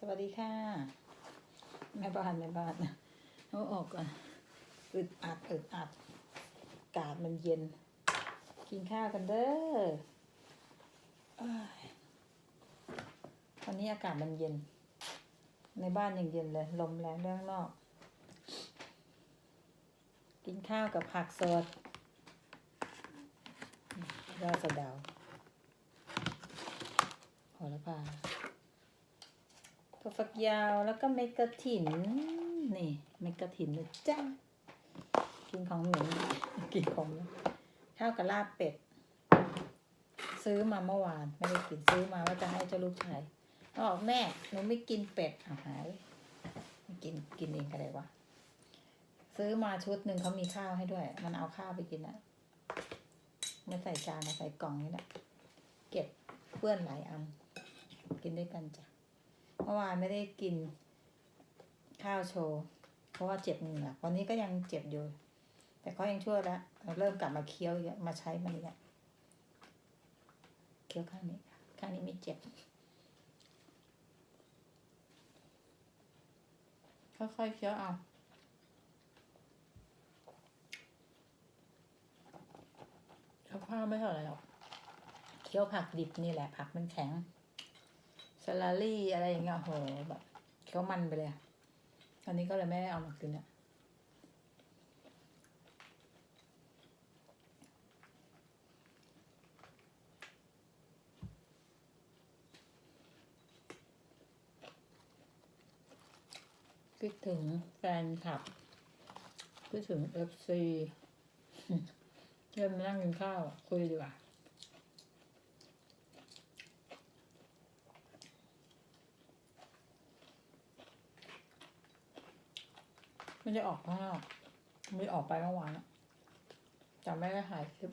สวัสดีค่ะ แม่บ้านแม่บ้านเอาออกก่อนอึดอัดอึดอัดอากาศมันเย็น กินข้าวกันเด้อเอ้ยวันนี้อากาศมันเย็น ในบ้านยังเย็นเลย ลมแรงเรื่องนอก กินข้าวกับผักสดยอดสะเดาวโหระพา ถั่วฝักยาวแล้วก็เมกะถิน นี่เมกะถินนะจ้ากินของเหม็นกินของข้าวกับลาบเป็ด ซื้อมาเมื่อวาน ไม่ได้กินซื้อมาว่าจะให้เจ้าลูกชายเขาบอกแม่หนูไม่กินเป็ดอาหายไม่กินกินเองก็ได้วะซื้อมาชุดหนึ่งเขามีข้าวให้ด้วย มันเอาข้าวไปกินอะไม่ใส่จานมาใส่กล่องนี่แหละเก็บเพื่อนหลายอัน กินด้วยกันจ้ะ เมื่อวานไม่ได้กินข้าวโชว์เพราะว่าเจ็บเหงือกวันนี้ก็ยังเจ็บอยู่ แต่ก็ยังช่วยแล้วเริ่มกลับมาเคี้ยวมาใช้มันอีกแล้วเคี้ยวข้างนี้ข้างนี้ไม่เจ็บ ค่อยๆเคี้ยวเอาข้าวไม่เท่าไรหรอกเคี้ยวผักดิบนี่แหละผักมันแข็ง สลารี่อะไรอย่างเงี้ยโหแบบเขามันไปเลยอะตอนนี้ก็เลยไม่ได้เอามากินอะคิดถึงแฟนคลับคิดถึงเอฟซีเริ่มมานั่งกินข้าว คุยดีกว่า ไม่ได้ออกข้างนอกไม่ออกไปเมื่อวานอะจำไม่ได้ถ่ายคลิป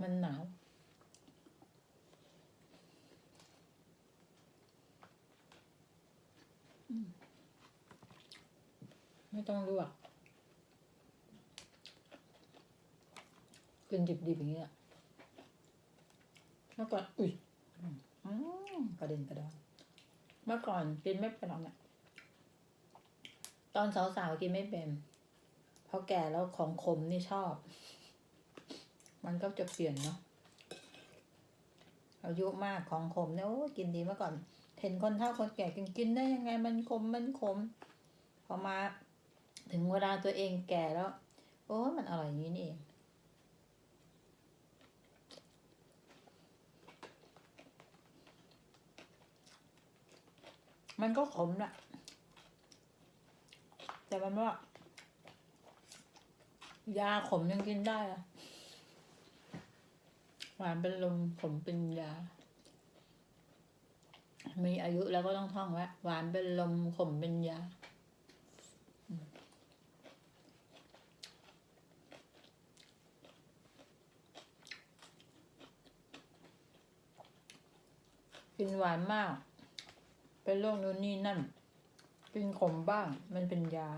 มันหนาวไม่ต้องลวกกินดิบๆอย่างเงี้ยเมื่อก่อน อุ้ยอืมกระเด็นกระดอนเมื่อก่อนกินไม่เป็นหรอกเนี่ย ตอนสาวๆกินไม่เป็นพอแก่แล้วของขมนี่ชอบ มันก็จะเปลี่ยนเนาะอายุมากของขมเนี่ยโอ้กินดีเมื่อก่อน เห็นคนเฒ่าคนแก่กินกินได้ยังไง มันขมมันขม พอมาถึงเวลาตัวเองแก่แล้ว โอ้มันอร่อยอย่างนี้นี่เองมันก็ขมแหละ แต่มันว่ายาขมยังกินได้อะหวานเป็นลมขมเป็นยา มีอายุแล้วก็ต้องท่องไว้หวานเป็นลมขมเป็นยากินหวานมาก เป็นโรคนู้นนี่นั่น กินขมบ้าง มันเป็นยา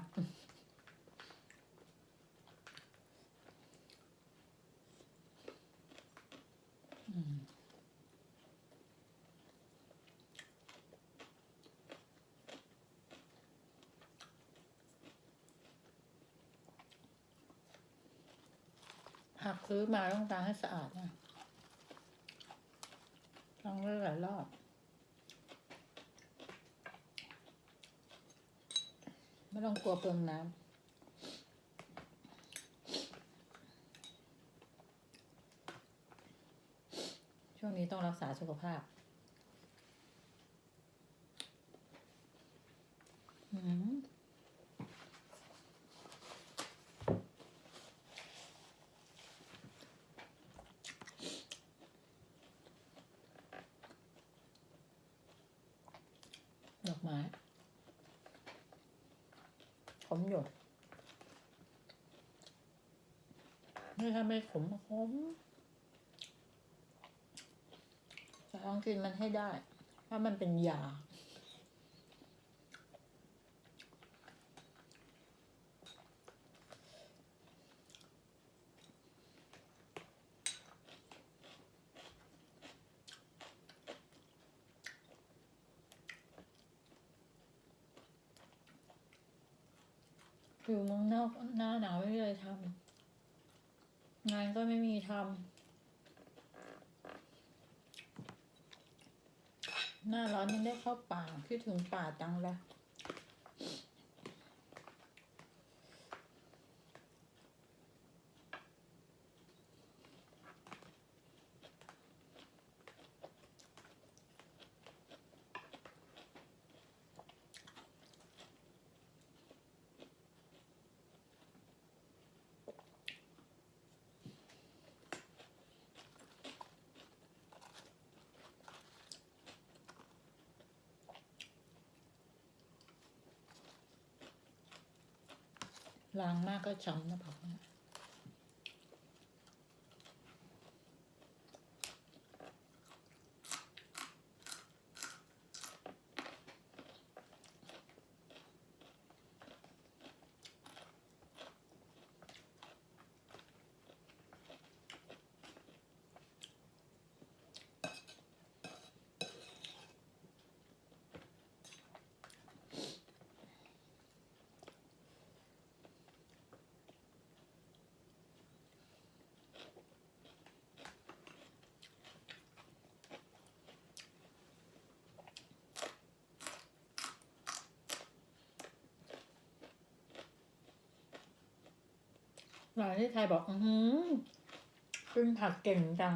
หากซื้อมาต้องล้างให้สะอาดนะล้างไว้หลายรอบ ไม่ต้องกลัวเปลืองน้ำช่วงนี้ต้องรักษาสุขภาพ อืมดอกไม้ข มอยู่นี่ถ้าไม่ขมขมจะต้องกินมันให้ได้ ถ้ามันเป็นยา อยู่เมืองนอกหน้าหนาวไม่มีอะไรทำงานก็ไม่มีทำหน้าร้อนยังได้เข้าป่าคิดถึงป่าจังเลย ล้างมากก็ช้ำนะผัก หลานที่ไทยบอก อือหือกินผักเก่งจัง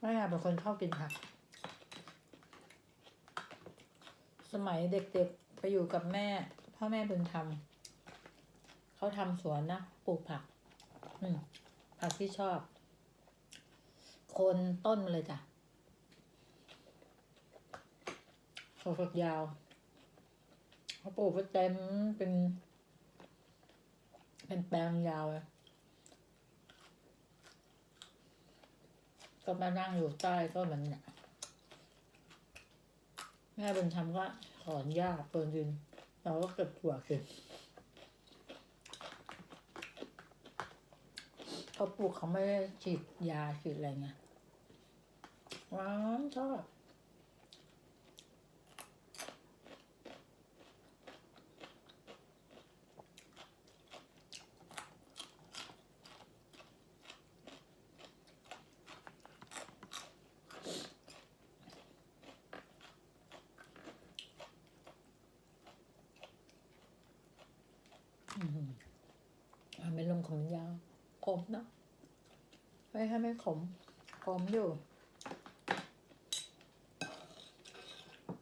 แม่เป็นคนชอบกินผัก สมัยเด็กๆไปอยู่กับแม่ พ่อแม่บุญธรรมเขาทำสวนนะปลูกผัก อืมผักที่ชอบ คนต้นมาเลยจ้ะเขาฝักยาวเขาปลูกไว้เต็มเป็น เป็นแปลงยาวเลยก็มานั่งอยู่ใต้ก็มันเนี่ยแม่บุญธรรมก็ถอนหญ้าเปิดดินเราก็เก็บถั่วขึ้นเขาปลูกเขาไม่ได้ฉีดยาฉีดอะไรไงว้าวชอบ อืม อ่าไม่ลงขมยาวขมเนอะไม่ให้ไม่ขมขมอยู่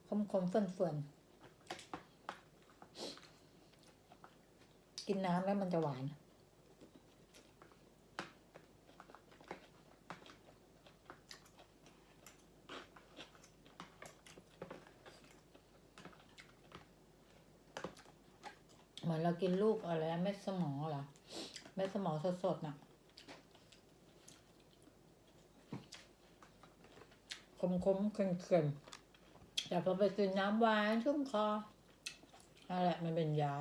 ขมขมเฟื่อนเฟื่อนกินน้ำแล้วมันจะหวานเหมือนเรากินลูกอะไรเม็ดสมองเหรอ ม็ดสมอสดๆน่ะคมคมเค็มๆแต่พอไปกินน้ำหวานชุ่มคอนั่นแหละมันเป็นยา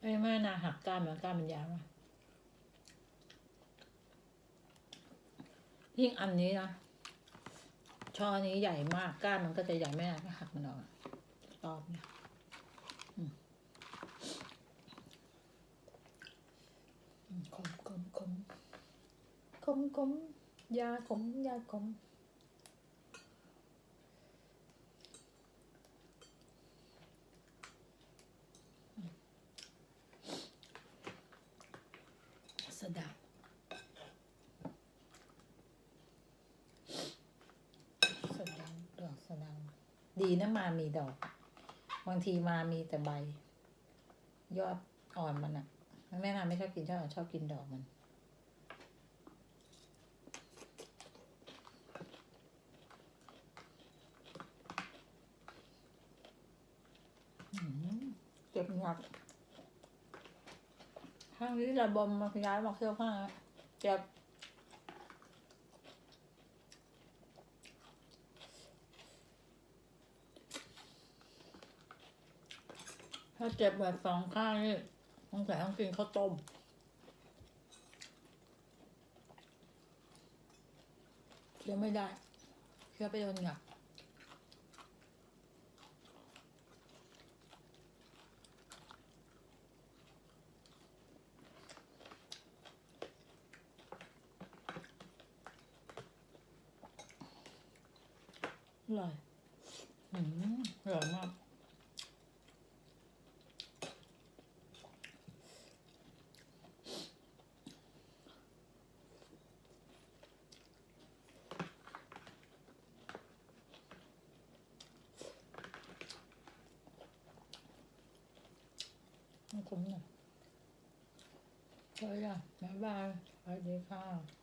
ไอ้แม่นาหักก้านมันก้านมันยาวอะ ยิ่งอันนี้นะช่อนี้ใหญ่มากก้านมันก็จะใหญ่ไม่นาก็หักมันออกอะรอบเนี่ยอืมอืมขมขมขมขมขมยาขมยาขมสดาสะเดาดอกสะเดา ดีนะมามีดอก บางทีมามีแต่ใบ ยอดอ่อนมันอะแม่นาไม่ชอบกินยอดอ่อนชอบกินดอกมันเก็บหนักข้างนี้ระบมมาย้ายมาเที่ยวข้างนะเจ็บ ถ้าเจ็บแบบสองข้างนี่ต้องใส่ต้องกินข้าวต้มเคี้ยวไม่ได้เคี้ยวไปโดนเหงือกอร่อยอืมอร่อยมาก ขอบคุณหน่อยสวัสดีค่ะบ๊ายบายสวัสดีค่ะ